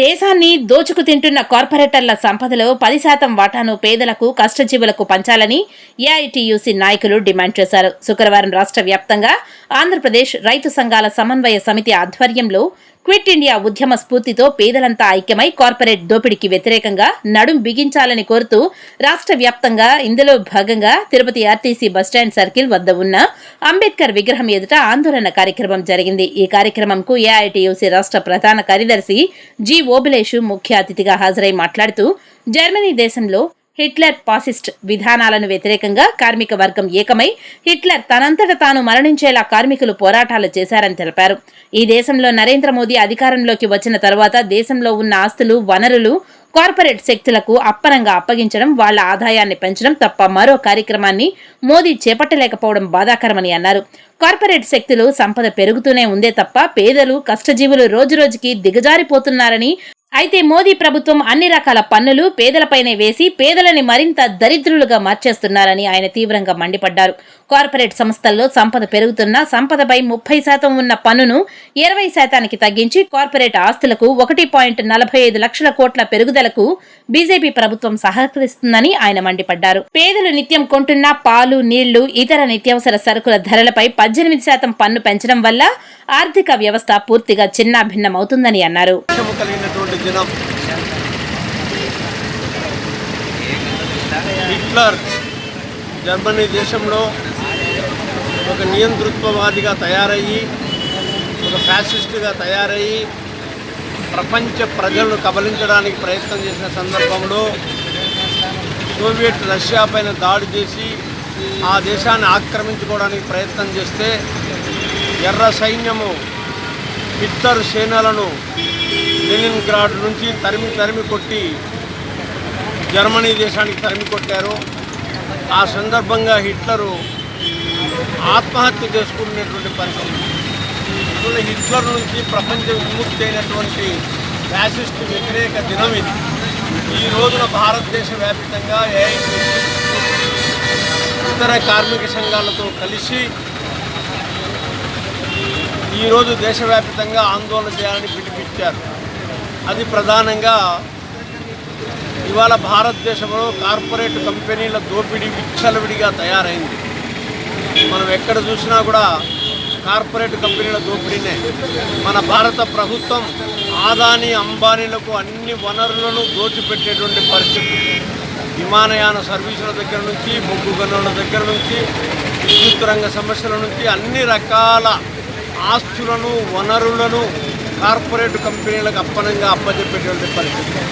దేశాన్ని దోచుకు తింటున్న కార్పొరేటర్ల సంపదలో పది శాతం వాటాను పేదలకు కష్టజీవులకు పంచాలని ఏఐటీయూసీ నాయకులు డిమాండ్ చేశారు. శుక్రవారం రాష్ట్ర వ్యాప్తంగా ఆంధ్రప్రదేశ్ రైతు సంఘాల సమన్వయ సమితి ఆధ్వర్యంలో క్విట్ ఇండియా ఉద్యమ స్ఫూర్తితో పేదలంతా ఐక్యమై కార్పొరేట్ దోపిడీకి వ్యతిరేకంగా నడుం బిగించాలని కోరుతూ రాష్ట్ర వ్యాప్తంగా ఇందులో భాగంగా తిరుపతి ఆర్టీసీ బస్టాండ్ సర్కిల్ వద్ద ఉన్న అంబేద్కర్ విగ్రహం ఎదుట ఆందోళన కార్యక్రమం జరిగింది. ఈ కార్యక్రమంకు ఏఐటియుసి రాష్ట్ర ప్రధాన కార్యదర్శి జి ఓబిలేషు ముఖ్య అతిథిగా హాజరై మాట్లాడుతూ జర్మనీ దేశంలో హిట్లర్ పాసిస్ట్ విధానాలను వ్యతిరేకంగా కార్మిక వర్గం ఏకమై హిట్లర్ తనంతట తాను మరణించేలా కార్మికులు పోరాటాలు చేశారని తెలిపారు. ఈ దేశంలో నరేంద్ర మోదీ అధికారంలోకి వచ్చిన తర్వాత దేశంలో ఉన్న ఆస్తులు వనరులు కార్పొరేట్ శక్తులకు అప్పనంగా అప్పగించడం వాళ్ళ ఆదాయాన్ని పెంచడం తప్ప మరో కార్యక్రమాన్ని మోదీ చేపట్టలేకపోవడం బాధాకరమని అన్నారు. కార్పొరేట్ శక్తులు సంపద పెరుగుతూనే ఉందే తప్ప పేదలు కష్టజీవులు రోజురోజుకి దిగజారిపోతున్నారని అయితే మోదీ ప్రభుత్వం అన్ని రకాల పన్నులు పేదలపైనే వేసి పేదలని మరింత దరిద్రులుగా మార్చేస్తున్నారని ఆయన తీవ్రంగా మండిపడ్డారు. కార్పొరేట్ సంస్థల్లో సంపద పెరుగుతున్నా సంపదపై ముప్పై శాతం ఉన్న పన్నును ఇరవై శాతానికి తగ్గించి కార్పొరేట్ ఆస్తులకు ఒకటి పాయింట్ నలభై ఐదు లక్షల కోట్ల పెరుగుదలకు బీజేపీ ప్రభుత్వం సహకరిస్తుందని ఆయన మండిపడ్డారు. పేదలు నిత్యం కొంటున్న పాలు నీళ్ళు ఇతర నిత్యావసర సరుకుల ధరలపై పద్దెనిమిది శాతం పన్ను పెంచడం వల్ల ఆర్థిక వ్యవస్థ పూర్తిగా చిన్నాభిన్నమవుతుందని అన్నారు. దినం. హిట్లర్ జర్మనీ దేశంలో ఒక నియంతృత్వవాదిగా తయారయ్యి ఒక ఫ్యాసిస్టుగా తయారయ్యి ప్రపంచ ప్రజలను కబలించడానికి ప్రయత్నం చేసిన సందర్భంలో సోవియట్ రష్యా పైన దాడి చేసి ఆ దేశాన్ని ఆక్రమించుకోవడానికి ప్రయత్నం చేస్తే ఎర్ర సైన్యము హిట్లర్ సేనలను లెనిన్ గ్రాడ్ నుంచి తరిమి తరిమి కొట్టి జర్మనీ దేశానికి తరిమి కొట్టారు. ఆ సందర్భంగా హిట్లరు ఆత్మహత్య చేసుకునేటువంటి పరిస్థితి. ఇప్పుడు హిట్లర్ నుంచి ప్రపంచ విముక్తి అయినటువంటి ఫ్యాసిస్ట్ వ్యతిరేక దినం ఇది. ఈ రోజున భారతదేశ వ్యాప్తంగా ఇతర కార్మిక సంఘాలతో కలిసి ఈరోజు దేశవ్యాప్తంగా ఆందోళన చేయాలని పిలిపించారు అది ప్రధానంగా ఇవాళ భారతదేశంలో కార్పొరేట్ కంపెనీల దోపిడీ విచ్చలవిడిగా తయారైంది. మనం ఎక్కడ చూసినా కూడా కార్పొరేట్ కంపెనీల దోపిడీనే. మన భారత ప్రభుత్వం ఆదాని అంబానీలకు అన్ని వనరులను దోచిపెట్టేటువంటి పరిస్థితి. విమానయాన సర్వీసుల దగ్గర నుంచి బొగ్గు గనుల దగ్గర నుంచి విద్యుత్ రంగ సమస్యల నుంచి అన్ని రకాల ఆస్తులను వనరులను కార్పొరేట్ కంపెనీలకు అప్పనంగా అప్పచెప్పేటువంటి పరిస్థితి.